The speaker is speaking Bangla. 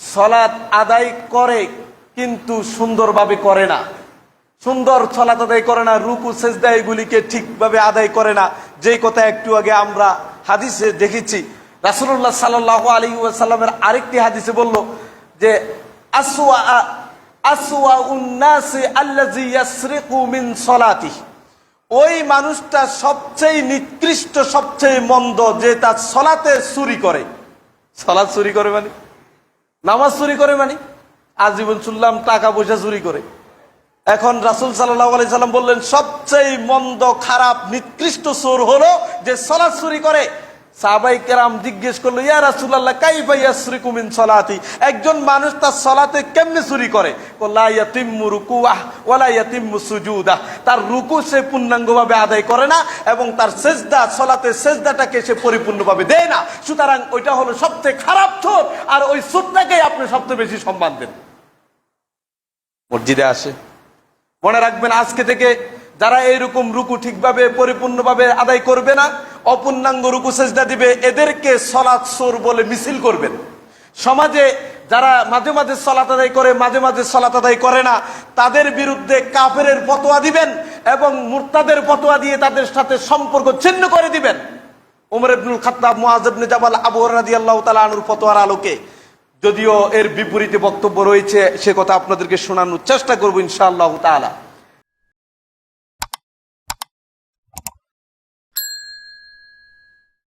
সলাৎ আদায় করে, কিন্তু সুন্দরভাবে করে না। সুন্দর সলাৎ আদায় করে না, রুকু, সেজদা এগুলিকে ঠিকভাবে আদায় করে না। যেই কথা একটু আগে আমরা হাদিসে দেখেছি রাসুল্লাহ সাল্লাহ আলী সাল্লামের আরেকটি হাদিসে বলল যে ইয়াসরিকু মিন সলাতি ওই মানুষটা সবচেয়ে নিকৃষ্ট, সবচেয়ে মন্দ যে তার সলাতে চুরি করে। সলাৎ চুরি করে মানে? নামাজ চুরি করে মানে? আজীবন শুনলাম টাকা পয়সা চুরি করে। এখন রাসুল সাল্লাহ আলি সাল্লাম বললেন, সবচেয়ে মন্দ, খারাপ, নিকৃষ্ট সুর হলো যে সলাৎ চুরি করে। সাহাবাই কেরাম জিজ্ঞেস করল, ইয়া রাসুল্লাহ কাই ভাইয়া শ্রী কুমিন সলাতি? একজন মানুষ তার সলাতে কেমনে চুরি করে? লা ইয়াতিম্মু রুকুআহ ওয়ালা ইয়াতিম্মু সুজুদাহ। তার রুকু সে পূর্ণাঙ্গভাবে আদায় করে না এবং তার সেজদা সলাতে সেজদাটাকে সে পরিপূর্ণভাবে দেয় না। সুতরাং ওইটা হলো সবচেয়ে খারাপ চোর আর ওই চোরটাকেই আপনি সবচেয়ে বেশি সম্মান দেন। মসজিদে আসে। মনে রাখবেন, আজকে থেকে যারা এইরকম রুকু ঠিকভাবে, পরিপূর্ণভাবে আদায় করবে না অপূর্ণাঙ্গ রুকু সেজদা দিবে, এদেরকে সলাৎ সোর বলে মিছিল করবেন। সমাজে যারা মাঝে মাঝে সলাত আদায় করে, মাঝে মাঝে সলাত আদায় করে না, তাদের বিরুদ্ধে কাফের পতোয়া দিবেন এবং মুরতাদের পতোয়া দিয়ে তাদের সাথে সম্পর্ক ছিন্ন করে দিবেন। উমর ইবনুল খাত্তাব মুআজিবনে জাবাল, আবু রাদিয়াল্লাহু তাআলা আনুর ফতোয়ার আলোকে। যদিও এর বিপরীতে বক্তব্য রয়েছে, সে কথা আপনাদেরকে শোনানোর চেষ্টা করব ইনশাআল্লাহ তাআলা।